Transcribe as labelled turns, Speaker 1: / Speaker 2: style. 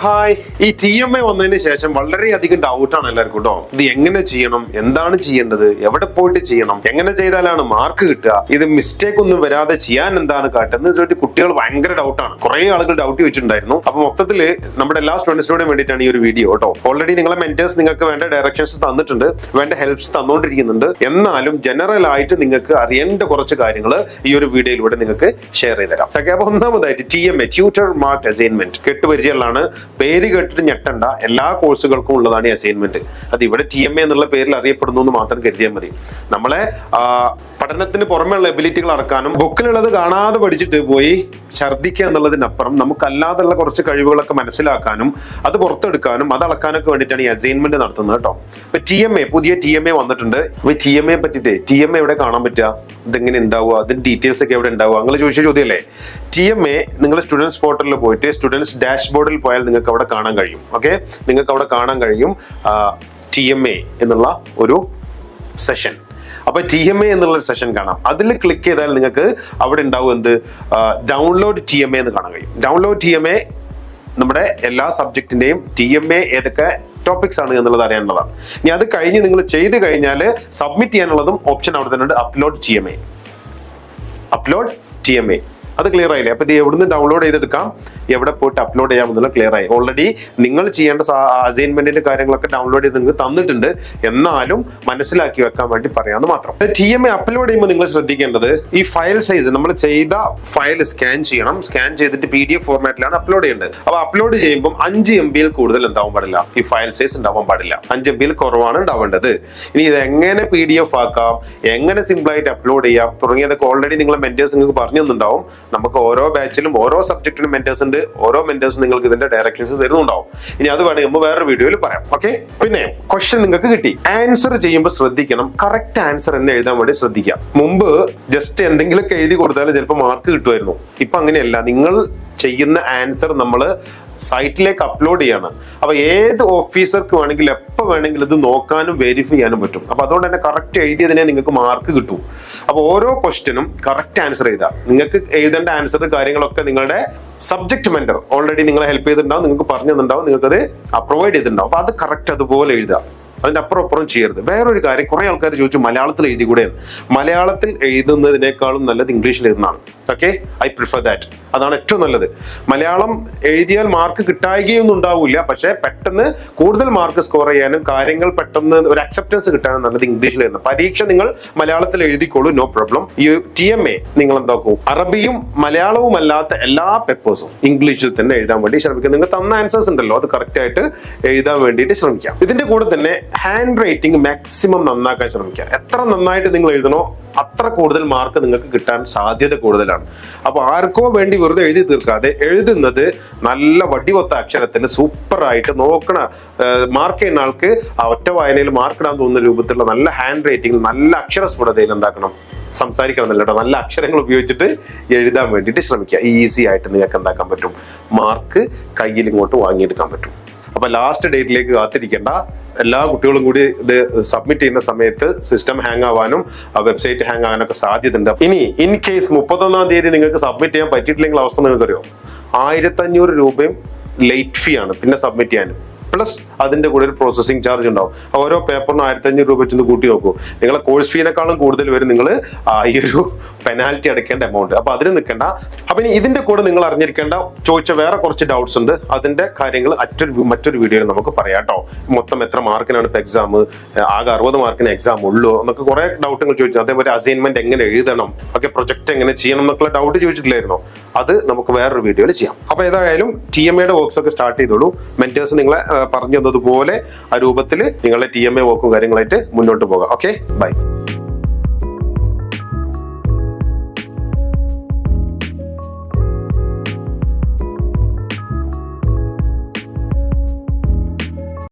Speaker 1: Hi. ഈ T M A വന്നതിന് ശേഷം വളരെയധികം ഡൗട്ടാണ് എല്ലാവർക്കും കേട്ടോ. ഇത് എങ്ങനെ ചെയ്യണം? എന്താണ് ചെയ്യേണ്ടത്? എവിടെ പോയിട്ട് ചെയ്യണം? എങ്ങനെ ചെയ്താലാണ് മാർക്ക് കിട്ടുക? ഇത് മിസ്റ്റേക്ക് ഒന്നും വരാതെ ചെയ്യാൻ എന്താണ് കാട്ടുന്നത് ഇതൊരു കുട്ടികൾ ഭയങ്കര ഡൗട്ടാണ് കുറെ ആളുകൾ ഡൗട്ട് വെച്ചിട്ടുണ്ടായിരുന്നു അപ്പൊ മൊത്തത്തിൽ നമ്മുടെ എല്ലാ സ്റ്റുഡൻസിനോടും വേണ്ടിയിട്ടാണ് ഈ ഒരു വീഡിയോ കേട്ടോ. ഓൾറെഡി നിങ്ങളെ മെന്റേഴ്സ് നിങ്ങൾക്ക് വേണ്ട ഡയറക്ഷൻസ് തന്നിട്ടുണ്ട്. വേണ്ട ഹെൽപ്സ് തന്നുകൊണ്ടിരിക്കുന്നുണ്ട് എന്നാലും ജനറൽ ആയിട്ട് നിങ്ങൾക്ക് അറിയേണ്ട കുറച്ച് കാര്യങ്ങൾ ഈ ഒരു വീഡിയോയിലൂടെ നിങ്ങൾക്ക് ഷെയർ ചെയ്ത് തരാം ഓക്കെ അപ്പൊ ഒന്നാമതായിട്ട് T M A tutor mark assignment കെട്ടുപരിചയമുള്ളതാണ്. പേര് കേട്ടിട്ട് ഞെട്ടണ്ട. എല്ലാ കോഴ്സുകൾക്കും ഉള്ളതാണ് ഈ അസൈൻമെന്റ് അത് ഇവിടെ ടി എം എ എന്നുള്ള പേരിൽ അറിയപ്പെടുന്നു എന്ന് മാത്രം കരുതിയാൽ മതി. നമ്മളെ പഠനത്തിന് പുറമെയുള്ള എബിലിറ്റികൾ അറക്കാനും ബുക്കിലുള്ളത് കാണാതെ പഠിച്ചിട്ട് പോയി ഛർദ്ദിക്കുക എന്നുള്ളതിനപ്പുറം നമുക്കല്ലാതുള്ള കുറച്ച് കഴിവുകളൊക്കെ മനസ്സിലാക്കാനും അത് പുറത്തെടുക്കാനും അത് അളക്കാനൊക്കെ വേണ്ടിയിട്ടാണ് ഈ അസൈൻമെന്റ് നടത്തുന്നത് കേട്ടോ. ഇപ്പൊ ടി എം എ പുതിയ ടി എം എ വന്നിട്ടുണ്ട്. ഇപ്പൊ ടി എം എ പറ്റിയിട്ട് ടി എം എ എവിടെ കാണാൻ പറ്റുക? ഇതെങ്ങനെ ഉണ്ടാവുക? അതിന്റെ ഡീറ്റെയിൽസ് ഒക്കെ എവിടെ ഉണ്ടാവുക? നിങ്ങൾ ചോദിച്ച ചോദ്യമല്ലേ? ടി എം എ നിങ്ങൾ സ്റ്റുഡൻസ് പോർട്ടലിൽ പോയിട്ട് സ്റ്റുഡൻസ് ഡാഷ്ബോർഡിൽ പോയാൽ നിങ്ങൾക്ക് അവിടെ കാണാൻ കഴിയും. ഓക്കെ നിങ്ങൾക്ക് അവിടെ കാണാൻ കഴിയും ടി എം എ എന്നുള്ള ഒരു സെഷൻ അപ്പൊ ടി എം എ എന്നുള്ള ഒരു സെഷൻ കാണാം. അതിൽ ക്ലിക്ക് ചെയ്താൽ നിങ്ങൾക്ക് അവിടെ ഉണ്ടാവും എന്ത്? ഡൗൺലോഡ് ടി എം എ എന്ന് കാണാൻ കഴിയും. ഡൗൺലോഡ് ടി എം എ നമ്മുടെ എല്ലാ സബ്ജക്റ്റിന്റെയും ടി എം എ ഏതൊക്കെ ടോപ്പിക്സ് ആണ് എന്നുള്ളത് അറിയാനുള്ളതാണ്. ഇനി അത് കഴിഞ്ഞ് നിങ്ങൾ ചെയ്ത് കഴിഞ്ഞാൽ സബ്മിറ്റ് ചെയ്യാനുള്ളതും ഓപ്ഷൻ അവിടെ തന്നെ ഉണ്ട്. Upload T M A upload T M A അത് ക്ലിയർ ആയില്ലേ? അപ്പൊ ഇത് എവിടുന്ന് ഡൗൺലോഡ് ചെയ്തെടുക്കാം? എവിടെ പോയിട്ട് അപ്ലോഡ് ചെയ്യാം എന്നുള്ളത് ക്ലിയർ ആയി. ഓൾറെഡി നിങ്ങൾ ചെയ്യേണ്ട അസൈൻമെന്റിന്റെ കാര്യങ്ങളൊക്കെ ഡൗൺലോഡ് ചെയ്ത് നിങ്ങൾക്ക് തന്നിട്ടുണ്ട്. എന്നാലും മനസ്സിലാക്കി വെക്കാൻ വേണ്ടി പറയാമെന്ന് മാത്രം. ടി എം എ അപ്ലോഡ് ചെയ്യുമ്പോൾ നിങ്ങൾ ശ്രദ്ധിക്കേണ്ടത് ഈ ഫയൽ സൈസ് നമ്മൾ ചെയ്ത ഫയൽ സ്കാൻ ചെയ്യണം. സ്കാൻ ചെയ്തിട്ട് പി ഡി എഫ് ഫോർമാറ്റിലാണ് അപ്ലോഡ് ചെയ്യേണ്ടത്. അപ്പൊ അപ്ലോഡ് ചെയ്യുമ്പോൾ അഞ്ച് എം ബിയിൽ കൂടുതൽ ഉണ്ടാവാൻ പാടില്ല. ഈ ഫയൽ സൈസ് ഉണ്ടാവാൻ പാടില്ല. അഞ്ച് എം ബിയിൽ കുറവാണ് ഉണ്ടാവേണ്ടത്. ഇനി ഇത് എങ്ങനെ പി ഡി എഫ് ആക്കാം? എങ്ങനെ സിമ്പിൾ ആയിട്ട് അപ്ലോഡ് ചെയ്യാം? തുടങ്ങിയതൊക്കെ ഓൾറെഡി നിങ്ങളെ മെന്റേഴ്സ് നിങ്ങൾക്ക് പറഞ്ഞു തന്നിട്ടുണ്ടാവും. നമുക്ക് ഓരോ ബാച്ചിലും ഓരോ സബ്ജക്റ്റിനും മെന്റേഴ്സ് ഉണ്ട്. ഓരോ മെന്റേഴ്സ് നിങ്ങൾക്ക് ഇതിന്റെ ഡയറക്ഷൻസ് തരുന്നുണ്ടാവും. ഇനി അത് വേണമെങ്കിൽ നമ്മൾ വേറെ വീഡിയോയിൽ പറയാം. ഓക്കെ പിന്നെ ക്വസ്റ്റ്യൻ നിങ്ങൾക്ക് കിട്ടി. ആൻസർ ചെയ്യുമ്പോൾ ശ്രദ്ധിക്കണം. കറക്റ്റ് ആൻസർ എന്ന് എഴുതാൻ വേണ്ടി ശ്രദ്ധിക്കുക. മുമ്പ് ജസ്റ്റ് എന്തെങ്കിലുമൊക്കെ എഴുതി കൊടുത്താൽ ചിലപ്പോൾ മാർക്ക് കിട്ടുമായിരുന്നു. ഇപ്പൊ അങ്ങനെയല്ല. നിങ്ങൾ ചെയ്യുന്ന ആൻസർ നമ്മൾ സൈറ്റിലേക്ക് അപ്ലോഡ് ചെയ്യാണ്. അപ്പൊ ഏത് ഓഫീസർക്ക് വേണമെങ്കിലും എപ്പോൾ വേണമെങ്കിലും ഇത് നോക്കാനും വെരിഫൈ ചെയ്യാനും പറ്റും. അപ്പൊ അതുകൊണ്ട് തന്നെ കറക്റ്റ് എഴുതിയതിനെ നിങ്ങൾക്ക് മാർക്ക് കിട്ടും. അപ്പൊ ഓരോ ക്വസ്റ്റ്യനും കറക്റ്റ് ആൻസർ ചെയ്താൽ നിങ്ങൾക്ക് എഴുതേണ്ട ആൻസർ കാര്യങ്ങളൊക്കെ നിങ്ങളുടെ സബ്ജക്ട് മെന്റർ ഓൾറെഡി നിങ്ങളെ ഹെൽപ്പ് ചെയ്തിട്ടുണ്ടാവും നിങ്ങൾക്ക് പറഞ്ഞിട്ടുണ്ടാവും അത് പ്രൊവൈഡ് ചെയ്തിട്ടുണ്ടാവും. അപ്പൊ അത് കറക്റ്റ് അതുപോലെ എഴുതുക. അതിന്റെ അപ്പുറം അപ്പുറം ചെയ്യരുത്. വേറൊരു കാര്യം കുറെ ആൾക്കാർ ചോദിച്ചു മലയാളത്തിൽ എഴുതി കൂടെ മലയാളത്തിൽ എഴുതുന്നതിനേക്കാളും നല്ലത് ഇംഗ്ലീഷിൽ എഴുതുന്നതാണ്. ഓക്കെ ഐ പ്രിഫർ ദാറ്റ് അതാണ് ഏറ്റവും നല്ലത്. മലയാളം എഴുതിയാൽ മാർക്ക് കിട്ടായികയൊന്നും ഉണ്ടാവില്ല പക്ഷെ പെട്ടെന്ന് കൂടുതൽ മാർക്ക് സ്കോർ ചെയ്യാനും കാര്യങ്ങൾ പെട്ടെന്ന് ഒരു അക്സെപ്റ്റൻസ് കിട്ടാനും നല്ലത് ഇംഗ്ലീഷിൽ തന്നെ പരീക്ഷ നിങ്ങൾ മലയാളത്തിൽ എഴുതിക്കോളൂ. നോ പ്രോബ്ലം ഈ ടി എം എ നിങ്ങൾ എന്താക്കും അറബിയും മലയാളവും അല്ലാത്ത എല്ലാ പേപ്പേഴ്സും ഇംഗ്ലീഷിൽ തന്നെ എഴുതാൻ വേണ്ടി ശ്രമിക്കുക നിങ്ങൾ തന്ന ആൻസേഴ്സ് ഉണ്ടല്ലോ. അത് കറക്റ്റ് ആയിട്ട് എഴുതാൻ വേണ്ടിയിട്ട് ശ്രമിക്കാം. ഇതിന്റെ കൂടെ തന്നെ ഹാൻഡ് റൈറ്റിംഗ് മാക്സിമം നന്നാക്കാൻ ശ്രമിക്കുക എത്ര നന്നായിട്ട് നിങ്ങൾ എഴുതണോ അത്ര കൂടുതൽ മാർക്ക് നിങ്ങൾക്ക് കിട്ടാൻ സാധ്യത കൂടുതലാണ്. അപ്പൊ ആർക്കോ വേണ്ടി വെറുതെ എഴുതി തീർക്കാതെ എഴുതുന്നത് നല്ല വടിവത്ത അക്ഷരത്തിൽ സൂപ്പറായിട്ട് നോക്കണ മാർക്ക് ചെയ്യുന്ന ആൾക്ക് ആ ഒറ്റ വായനയിൽ മാർക്ക് ഇടാൻ തോന്നുന്ന രൂപത്തിലുള്ള നല്ല ഹാൻഡ് റൈറ്റിംഗ് നല്ല അക്ഷര സ്ഫുടതയിൽ എന്താക്കണം? സംസാരിക്കണം എന്നല്ല കേട്ടോ നല്ല അക്ഷരങ്ങൾ ഉപയോഗിച്ചിട്ട് എഴുതാൻ വേണ്ടിയിട്ട് ശ്രമിക്കുക. ഈസി ആയിട്ട് നിങ്ങൾക്ക് എന്താക്കാൻ പറ്റും? മാർക്ക് കയ്യിൽ ഇങ്ങോട്ട് വാങ്ങിയെടുക്കാൻ പറ്റും. അപ്പൊ ലാസ്റ്റ് ഡേറ്റിലേക്ക് കാത്തിരിക്കേണ്ട. എല്ലാ കുട്ടികളും കൂടി ഇത് സബ്മിറ്റ് ചെയ്യുന്ന സമയത്ത് സിസ്റ്റം ഹാങ് ആവാനും ആ വെബ്സൈറ്റ് ഹാങ് ആകാനൊക്കെ സാധ്യതയുണ്ട്. ഇനി ഇൻ കേസ് മുപ്പത്തൊന്നാം തീയതി നിങ്ങൾക്ക് സബ്മിറ്റ് ചെയ്യാൻ പറ്റിയിട്ടില്ലെങ്കിൽ അവസ്ഥ നിങ്ങൾക്കറിയോ? ആയിരത്തഞ്ഞൂറ് രൂപയും ലേറ്റ് ഫീ ആണ് പിന്നെ സബ്മിറ്റ് ചെയ്യാനും. പ്ലസ് അതിന്റെ കൂടെ ഒരു പ്രോസസ്സിംഗ് ചാർജ് ഉണ്ടാവും. ഓരോ പേപ്പറിനും ആയിരത്തി അഞ്ഞൂറ് രൂപ വെച്ചൊന്ന് കൂട്ടി നോക്കൂ. നിങ്ങളെ കോഴ്സ് ഫീനേക്കാളും കൂടുതൽ വരും നിങ്ങൾ ഈ ഒരു പെനാൽറ്റി അടയ്ക്കേണ്ട എമൗണ്ട് അപ്പൊ അതിന് നിൽക്കേണ്ട. അപ്പൊ ഇനി ഇതിന്റെ കൂടെ നിങ്ങൾ അറിഞ്ഞിരിക്കേണ്ട ചോദിച്ച വേറെ കുറച്ച് ഡൗട്ട്സ് ഉണ്ട്. അതിന്റെ കാര്യങ്ങൾ മറ്റൊരു മറ്റൊരു വീഡിയോയിൽ നമുക്ക് പറയാം കേട്ടോ. മൊത്തം എത്ര മാർക്കിനാണ് ഇപ്പൊ എക്സാം ആകെ അറുപത് മാർക്കിന് എക്സാം ഉള്ളൂ എന്നൊക്കെ കുറെ ഡൗട്ടുകൾ ചോദിച്ചു. അതേപോലെ അസൈൻമെന്റ് എങ്ങനെ എഴുതണം? ഒക്കെ പ്രൊജക്ട് എങ്ങനെ ചെയ്യണം എന്നൊക്കെ ഡൗട്ട് ചോദിച്ചിട്ടില്ലായിരുന്നോ? അത് നമുക്ക് വേറൊരു വീഡിയോയിൽ ചെയ്യാം. അപ്പൊ ഏതായാലും ടി എം എയുടെ വർക്ക്സ് ഒക്കെ സ്റ്റാർട്ട് ചെയ്തോളൂ. മെന്റേഴ്സ് നിങ്ങളെ ആ, പറഞ്ഞു പോലെ ആ രൂപത്തിൽ നിങ്ങളുടെ ടി എം എ വർക്കും കാര്യങ്ങളായിട്ട് മുന്നോട്ട് പോകാം. Okay bye